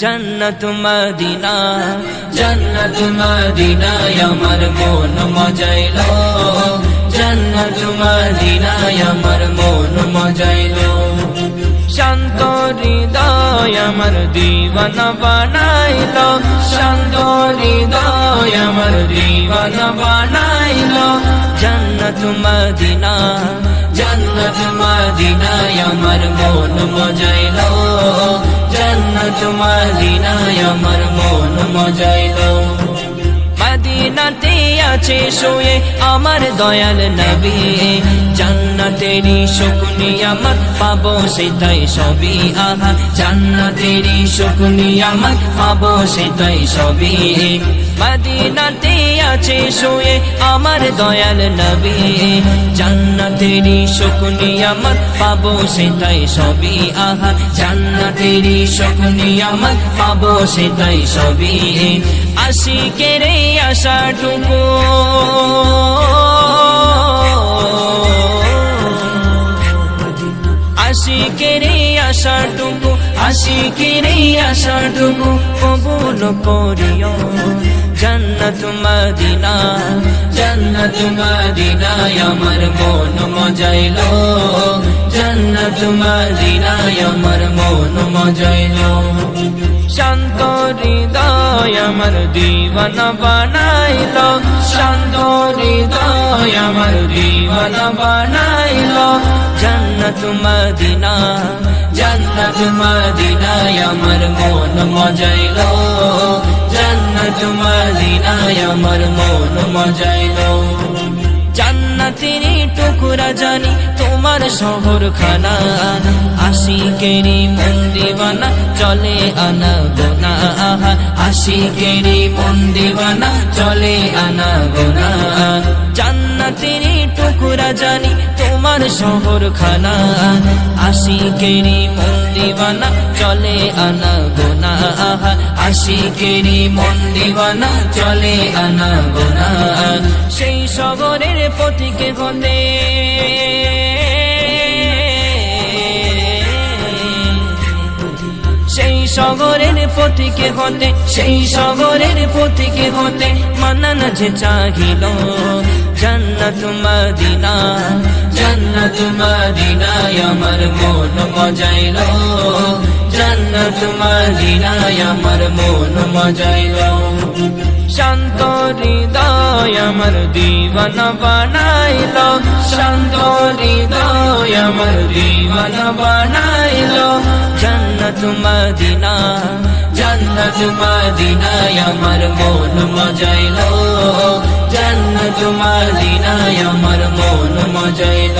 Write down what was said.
জান্নাত মদিনা, জান্নাত মদিনায় আমার মন মজাইলো। জান্নাত মদিনায় আমার মন মজাইলো। শান্ত হৃদয় আমার দিওয়ানা বানাইলো। শান্ত হৃদয় আমার দিওয়ানা বানাইলো। জান্নাত মদিনা, জান্নাত মদিনায় আমার মন মজাইলো। মদিনায় আমার আছে শুয়ে আমার দয়াল নবী। জান্নাতেরি শুকনি আমার পাবো সেটাই সবই, আহা। জান্নাতেরি শুকনি আমার পাবো সেটাই সবই। মদিনাতে আছে শুয়ে আমার দয়াল নবী। জান্নাতেরি শুকনি আমার পাবো সেটাই সবই। আহা জান্নাতেরি শুকনি আমার পাবো সেটাই সবই। আশিকের এই আশাটুকু। আশিকের আশাটুকু আশিকের এই আশাটুকু কবুল করিও। জান্নাত মদিনা, জান্নাত মদিনায় আমার মন মজাইলো। জান্নাত মদিনায় আমার মন মজাইলো। শান্ত হৃদয় আমার দিওয়ানা বানাইলো, শান্ত হৃদয় আমার দিওয়ানা বানাইলো। জান্নাত মদিনা, জান্নাত মদিনায় আমার মন মজাইলো। জান্নাত মদিনায় আমার মন মজাইলো। জান্নাতের টুকুরা জানি তোমার শহর খানা আশিকেরি মন দিবানা চলে আনা গোনা আশিকেরি মন দিবানা চলে আনা গোনা জান্নাতের টুকুরা জানি তোমার শহর খানা আশিকেরি মন দিবানা চলে আনা গোনা আশিকেরি মন দিবানা চলে আনা গোনা সেই সগরের পথিকে হতে সগরের পথিকে হতে, সেই সগরের পথিকে হতে মানান যে চাহিল। জান্নাত মদিনা, জান্নাত মদিনায় আমার মন মজাইল। জান্নাত মদিনায় আমার মন মজাইল। শান্ত হৃদয় আমার দিওয়ানা বানাইল। শান্ত হৃদয় আমার দিওয়ানা বানাইল। জান্নাত মদিনা জান্নাত মদিনায় আমার মন মজাইল। জান্নাত মদিনায় আমার মন মজাইল।